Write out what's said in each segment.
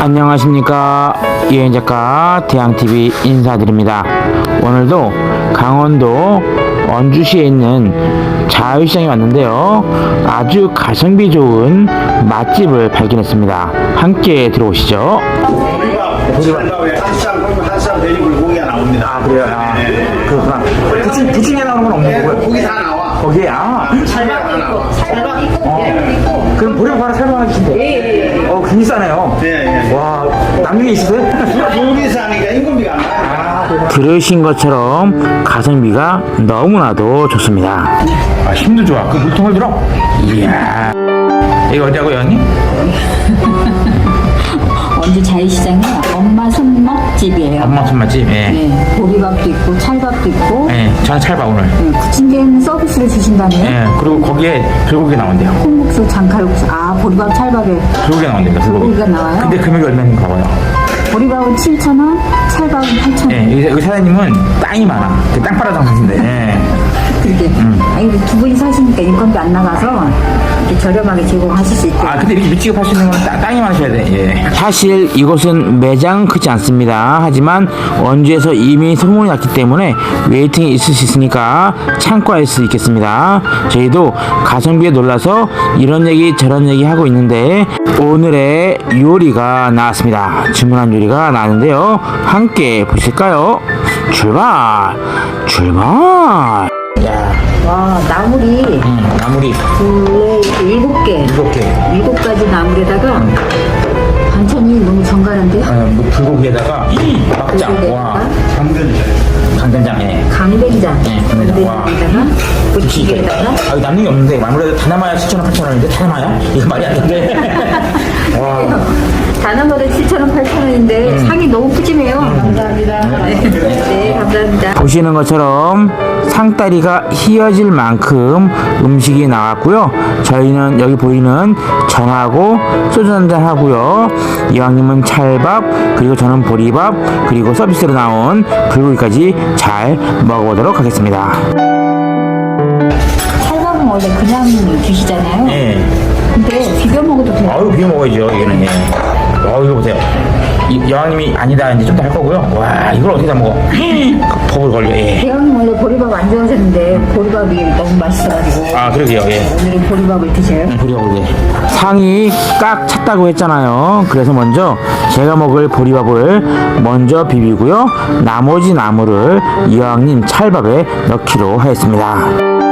안녕하십니까 여행 작가 대양TV 인사드립니다 오늘도 강원도 원주시에 있는 자유시장에 왔는데요 아주 가성비 좋은 맛집을 발견했습니다 함께 들어오시죠 철밥에 한쌈 한쌈 돼지 불고기가 나옵니다. 아 그래요? 아, 네. 그렇구나 부침, 부침에 나오는 건 없는 거고요 고기 다 나와. 거기에 아 철밥 다 나와. 어. 그럼 보령 하나 설명해주신대 어 굉장히 싸네요 예, 예. 와 남는 게 있으세요? 고기 사니까 인건비가 안 나요. 들으신 것처럼 가성비가 너무나도 좋습니다. 아, 힘도 좋아. 그 물통을 들어? 이야. 이거 어디하고 형님? 원주 자유시장에 엄마 손맛집이에요. 엄마 손맛집. 예. 네, 보리밥도 있고 찰밥도 있고 예, 저는 찰밥 오늘. 네, 부침개는 서비스를 주신다네요. 예, 그리고 거기에 불고기 나온대요. 콩국수, 장칼국수, 아 보리밥 찰밥에 불고기 나온대요, 불고기. 불고기가 나와요? 근데 금액이 얼마인가 봐요. 보리밥은 7,000원, 찰밥은 8,000원. 예, 여기, 여기 사장님은 땅이 많아. 그 땅파라 장사신데. 예. 그게 음. 아니 근데 두 분이 사시니까 인건비 안 나가서 저렴하게 제공하실 수 있게. 아, 근데 이렇게 미치게 팔 수 있는 건 땅, 땅이 많으셔야 돼. 예. 사실 이곳은 매장 크지 않습니다. 하지만 원주에서 이미 소문이 났기 때문에 웨이팅이 있을 수 있으니까 참고할 수 있겠습니다. 저희도 가성비에 놀라서 이런 얘기 저런 얘기 하고 있는데 오늘의 요리가 나왔습니다. 주문한 요리가 나왔는데요. 함께 보실까요? 출발! 출발! 야, 와 나물이 음, 나물이. 둘레 일곱 개, 이렇게 일곱 가지 나물에다가 반찬이 너무 정갈한데? 어, 뭐 불고기에다가 막장. 와. 강된장에. 강된장, 네, 강된장. 와. 강된장에다가 부침개에다가 아, 이거 남는 게 없는데 아무래도 다 남아야 7,000원, 8,000원인데 다 남아야? 이거 말이 안 되는데 와. 단어마다 7,000원, 8,000원인데 상이 너무 푸짐해요. 감사합니다. 네, 네, 감사합니다. 보시는 것처럼 상다리가 휘어질 만큼 음식이 나왔고요 저희는 여기 보이는 전하고 소주 한잔 하고요 이왕님은 찰밥 그리고 저는 보리밥 그리고 서비스로 나온 불고기까지 잘 먹어보도록 하겠습니다 찰밥은 원래 그냥 드시잖아요. 네. 근데 비벼 먹어도 돼요. 아유 비벼 먹어야죠 이거는 예. 어 이거 보세요 이, 여왕님이 아니다 이제 좀 더 할 거고요. 와 이걸 어떻게 다 먹어? 법을 걸려 예. 대형님 원래 보리밥 안 좋아하셨는데 보리밥이 너무 맛있어가지고. 아 그러게요 예. 오늘은 보리밥을 드셔요. 보리밥을 상이 깍 찼다고 했잖아요. 그래서 먼저 제가 먹을 보리밥을 먼저 비비고요. 나머지 나물을 이왕님 찰밥에 넣기로 하였습니다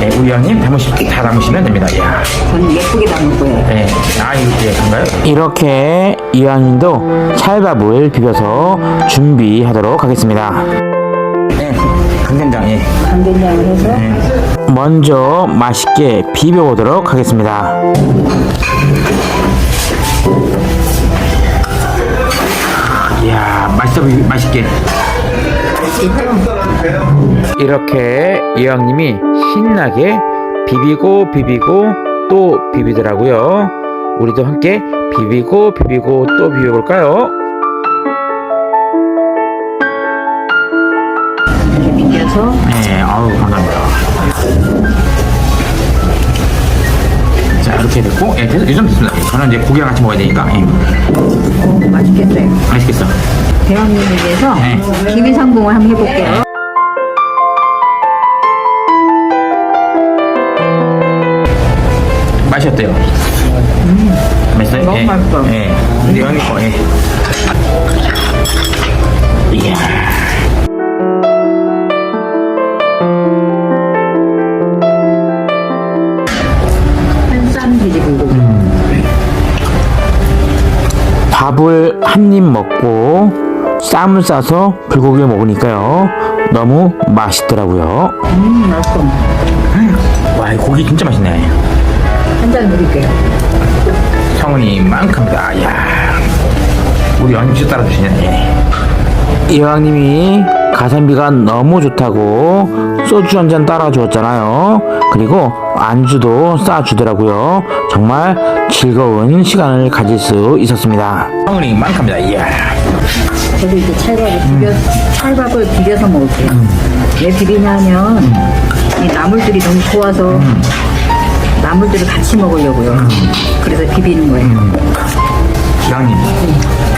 네, 우리 이왕님 담으시, 다 담으시면 됩니다 이야. 저는 예쁘게 담을 거예요. 네. 아, 이렇게 한가요? 이렇게 이왕님도 찰밥을 비벼서 준비하도록 하겠습니다. 네, 강된장, 예. 강된장을 해서 네. 먼저 맛있게 비벼보도록 하겠습니다. 이야, 맛있어, 비- 맛있게. 이렇게 이왕님이 신나게 비비고 비비고 또 비비더라고요. 우리도 함께 비비고 비비고 또 비벼볼까요? 비벼서 네, 아우 감사합니다. 자 이렇게 됐고, 예, 됐, 요즘 됐습니다. 예, 저는 이제 고기랑 같이 먹어야 되니까 예, 오, 맛있겠어요. 맛있겠어. 대형님을 위해서 네. 기회 성공을 한번 해볼게요. 맛이 어때요? 맛있어요? 너무 예. 맛있어. 예. 근데 형님 거, 예. 쌈을 싸서 불고기를 먹으니까요 너무 맛있더라고요. 음, 맛있어. 와, 이 고기 진짜 맛있네. 한 잔 드릴게요. 성은이 만큼이다. 야 우리 진짜 따라주시네. 이왕님이 가성비가 너무 좋다고 소주 한 잔 따라 주었잖아요. 그리고 안주도 싸주더라고요. 정말 즐거운 시간을 가질 수 있었습니다. 성은이 만큼이다. 이야. 저도 이제 찰밥을 비벼, 찰밥을 비벼서 먹을게요. 왜 비비냐면, 이 나물들이 너무 좋아서, 나물들을 같이 먹으려고요. 그래서 비비는 거예요. 양님,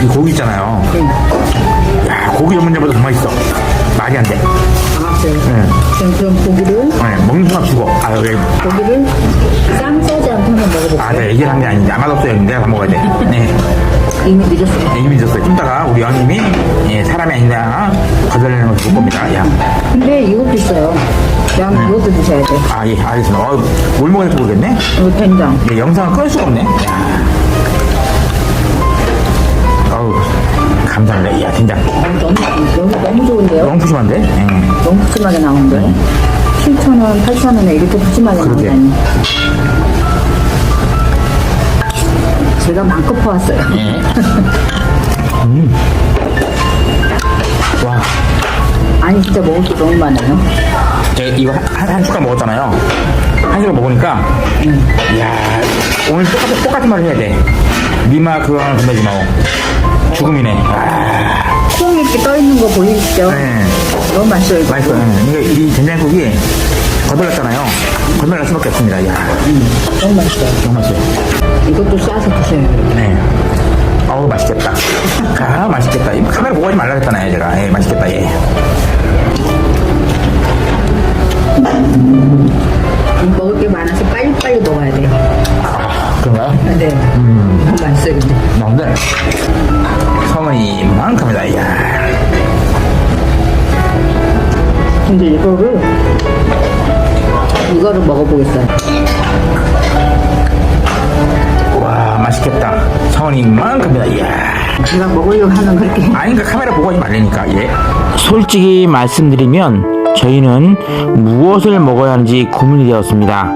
이 고기 있잖아요. 야, 고기 전문점보다 더 맛있어. 말이 안 돼. 알았어요. 네. 그럼, 그럼 고기를, 네, 먹는 순간 죽어. 아, 왜? 고기를 쌈 싸지 않고 한번 먹어볼게요. 아, 내가 얘기를 한 게 아닌데, 아마도 없어요. 내가 다 먹어야 돼. 네. 이미 늦었어요. 네, 이미 늦었어요. 좀 이따가 우리 양님이, 예, 사람이 아니다. 거절하는 걸 볼 겁니다. 야. 근데 이것도 있어요. 양 네. 이것도 드셔야 돼. 아, 예, 알겠습니다. 어, 뭘 먹어야 될지 모르겠네. 이거 된장. 예, 영상을 끌 수가 없네. 야. 어우, 감사합니다. 야, 된장. 어, 너무, 너무, 너무 좋은데요? 너무 푸짐한데? 예. 너무 푸짐하게 나오는데. 7,000원, 8,000원에 이렇게 푸짐하게 네. 그러게. 나오다니. 제가 만큼 퍼왔어요. 예. 음. 와, 아니, 진짜 먹을 게 너무 많아요. 제가 이거 한, 한 숟갈 먹었잖아요. 한 숟갈 먹으니까, 이야, 오늘 똑같은, 똑같은 말을 해야 돼. 니마 그거 하나 건너지 마고. 죽음이네. 아, 콩 이렇게 떠 있는 거 보이시죠? 네. 너무 맛있어요. 이거. 맛있어. 예. 이게 이 된장국이 거덜났잖아요. 거덜날 수밖에 없습니다. 야, 너무 맛있어요. 너무 맛있어요. 이것도 싸서 드셔요. 네. 어우, 맛있겠다. 아, 맛있겠다. 이 카메라 보고 하지 말라 했잖아요, 제가. 예, 맛있겠다, 예. 먹을 게 많아서 빨리빨리 먹어야 돼요. 아, 그런가요? 네. 너 이거를 먹어보겠어요. 와, 맛있겠다. 성은이 이만큼이다, 이야. 제가 먹으려고 하면 그렇게. 아니, 그 카메라 보고 하지 말라니까, 예. 솔직히 말씀드리면, 저희는 무엇을 먹어야 하는지 고민이 되었습니다.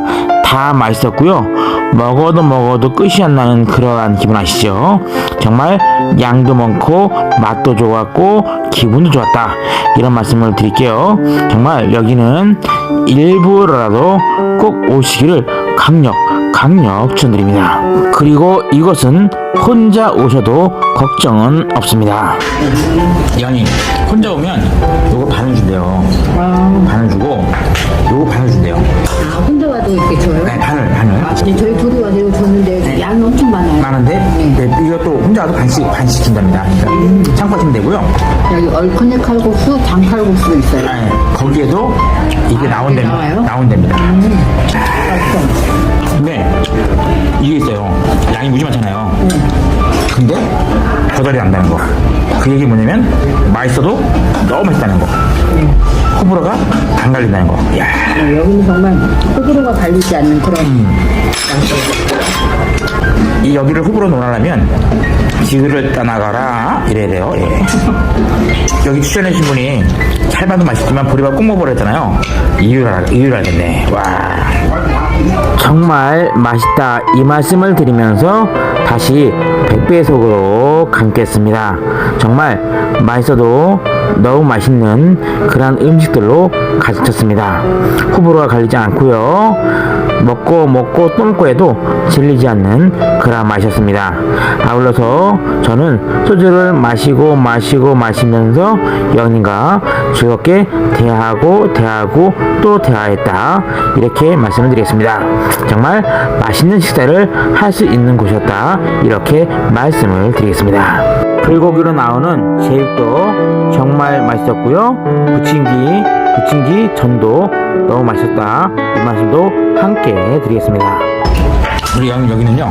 다 맛있었고요. 먹어도 먹어도 끝이 안 나는 그러한 기분 아시죠? 정말 양도 많고 맛도 좋았고 기분도 좋았다. 이런 말씀을 드릴게요. 정말 여기는 일부러라도 꼭 오시기를 강력 강력 추천드립니다. 그리고 이것은 혼자 오셔도 걱정은 없습니다. 양이 혼자 오면 준대요. 아, 반을 주고 요거 반을 준대요. 아, 혼자 와도 이렇게 줘요? 네, 반을 반을. 아, 근데 저희 둘이 와서 이거 줬는데 양이 엄청 많아요. 많은데 네. 네, 이것도 혼자 와도 반씩 반씩 준답니다. 그러니까 참고하시면 되고요. 여기 얼큰의 칼국수, 장칼국수도 있어요. 네, 거기에도 이게 아, 나온답니다. 나와요? 나온답니다. 근데 이게 있어요. 양이 무지 많잖아요. 근데 거절이 난다는 거. 그 얘기 뭐냐면 맛있어도. 호불호가 안 갈린다는 거. 야, 어, 여기는 정말 호불호가 갈리지 않는 그런 음. 맛이에요. 이 여기를 호불호 논하려면 지구를 떠나가라 이래야 돼요. 예. 여기 출연해주신 분이 찰밥도 맛있지만 보리밥 꼭 먹어버렸잖아요. 이유를 알- 이유를 알겠네. 와. 정말 맛있다 이 말씀을 드리면서 다시 백배속으로 감겠습니다. 정말 맛있어도 너무 맛있는 그런 음식들로 가득 찼습니다. 호불호가 갈리지 않고요. 먹고 먹고 또 먹고 해도 질리지 않는 그런 맛이었습니다. 아울러서 저는 소주를 마시고 마시고 마시면서 여왕님과 즐겁게 대화하고 대화하고 또 대화했다 이렇게 말씀을 드리겠습니다. 정말 맛있는 식사를 할 수 있는 곳이었다 이렇게 말씀을 드리겠습니다. 불고기로 나오는 제육도 정말 맛있었고요. 부침기, 부침기 전도 너무 맛있었다. 이 말씀도 함께 드리겠습니다. 우리 형 여기는요.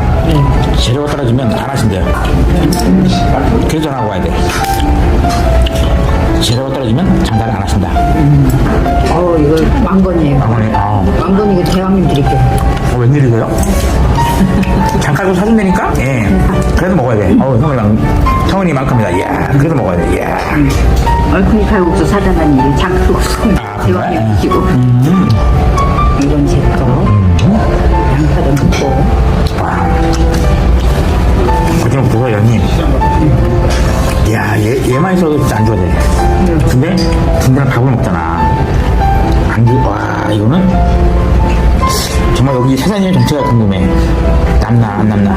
재료가 떨어지면 안 하신대요. 전화하고 와야 돼. 재료가 떨어지면 장사를 안 하신다. 어, 이거 왕건이에요. 어머니, 아, 왕건 이거 대왕님 드릴게요. 어, 웬일이세요? 잠깐 좀 사준 다니까? 예. 그래도 먹어야 돼. 어, 형이랑, 형은이만큼이다. 이야, 그래도 먹어야 돼. 이야. 얼큰이 칼국수 사장님 장칼국수 아, 대왕님? 드시고 이건 제 거. 양파도 넣고. 와. 거짓말 보소, 형님. 이야, 얘, 얘만 있어도 진짜 안 줘야 돼. 근데, 든든한 밥을 먹잖아. 안 주, 와, 이거는, 정말 여기 사장님 정체가 궁금해. 남나, 안 남나.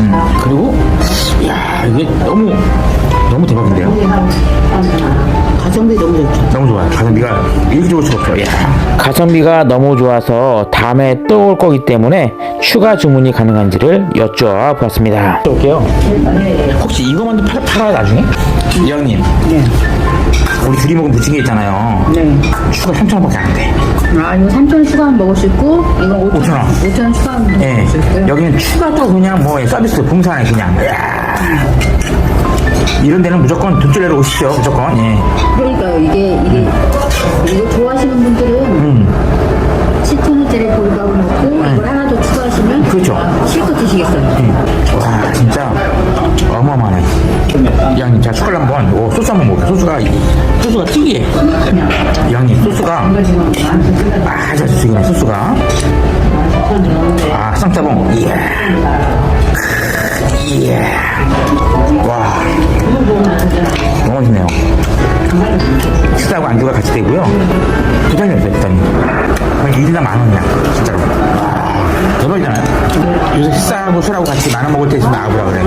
음, 그리고, 이야, 이게 너무, 너무 대박인데요? 가성비 너무 좋죠. 너무 좋아요. 가성비가 이렇게 좋을 수가 없어요. 야. 가성비가 너무 좋아서 다음에 또 올 거기 때문에 추가 주문이 가능한지를 여쭤 보았습니다. 또 올게요. 혹시 이거만 팔, 팔아요 나중에? 이 형님 네. 우리 둘이 먹은 부침개 있잖아요. 네. 추가 3,000원밖에 안 돼. 아, 이거 3,000원 추가하면 먹을 수 있고, 이건 5,000원. 5,000원. 5,000원 추가하면 예. 먹을 수 있고요. 여기는 추가 또 그냥 뭐 서비스 봉사네 그냥. 야. 이런 데는 무조건 돗줄내러 오시죠 무조건. 예. 그러니까요, 이게, 이게, 이거 좋아하시는 분들은 음. 7,000원짜리 보리밥을 먹고, 이걸 하나 더 추가하시면, 그렇죠. 아, 실컷 드시겠어요. 와 진짜 어마어마하네 이 형님 제가 숟갈 한번 오, 소스 한번 먹을게요 소스가 이- 소스가 특이해. 이 형님 소스가 아주 특이해 소스가. 아 쌍따봉. 이야 크, 이야 와. 너무 맛있네요. 식사하고 안주가 같이 되고요. 부담이 없어요 부담이. 그냥 1인당 만 원이야 진짜로. 와, 대박이잖아요. 요새 식사하고 술하고 같이 만원 먹을 때 있으면 나와보라 그래.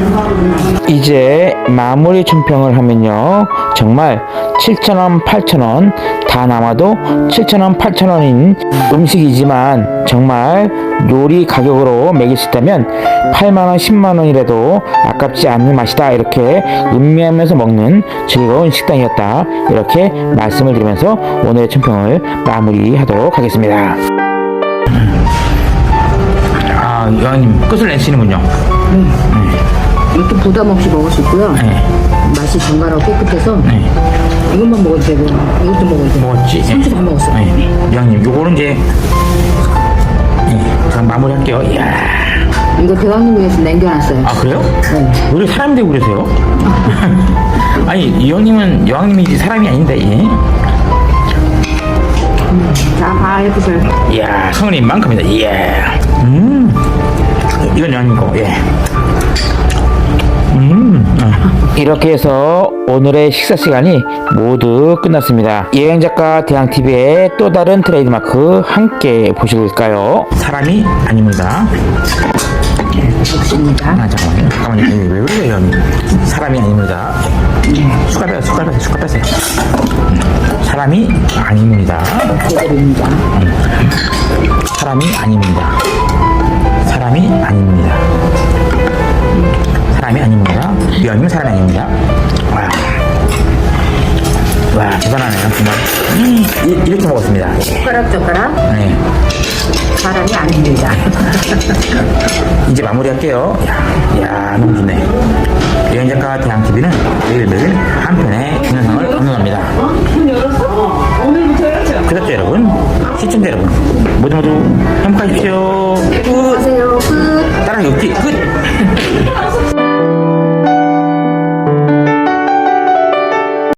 이제 마무리 총평을 하면요. 정말 7,000원 8,000원 다 남아도 7,000원 8,000원인 음식이지만 정말 요리 가격으로 매길 수 있다면 8만원 10만원이라도 아깝지 않는 맛이다. 이렇게 음미하면서 먹는 즐거운 식당이었다. 이렇게 말씀을 드리면서 오늘의 총평을 마무리하도록 하겠습니다. 아 여왕님 끝을 내시는군요 이렇게 부담 없이 먹을 수 있고요. 네. 맛이 정갈하고 깨끗해서, 네. 이것만 먹어도 되고, 이것도 먹어도 되고. 먹었지? 상추 다 먹었어요. 네. 여왕님 요거는 이제 예, 자 마무리할게요 이야 이거 대왕님 위해서 남겨놨어요. 아 그래요? 네. 왜 이렇게 사람 되고 그러세요? 아니 이 형님은 여왕님이지 사람이 아닌데 예? 자, 다 해보세요. 이야 성은이 만큼이다 예. 음 이건 거 예. 음. 아. 이렇게 해서 오늘의 식사 시간이 모두 끝났습니다. 여행 작가 대항 TV의 또 다른 트레이드마크 함께 보실까요? 사람이 아닙니다. 좋습니다. 아 잠깐만요. 잠깐만요. 왜, 왜 그래요? 사람이 아닙니다. 숟갈 빼세요. 숟갈 빼세요. 숟갈 빼세요. 음, 사람이 아닙니다. 제대로입니다. 사람이 아닙니다. 사람이 아닙니다. 사람이 아닙니다. 이형님은 사람이 아닙니다. 와, 와 대단하네요. 정말 음, 이, 이렇게 먹었습니다. 젓가락, 젓가락, 네. 사람이 아닙니다. 이제 마무리할게요. 야, 야 너무 좋네. 여행작가 대항TV는 매일매일 한 편의 동영상을 업로드합니다. 시청자 여러분 모두 모두 행복하십시오. 굿. 따라 역지 끝.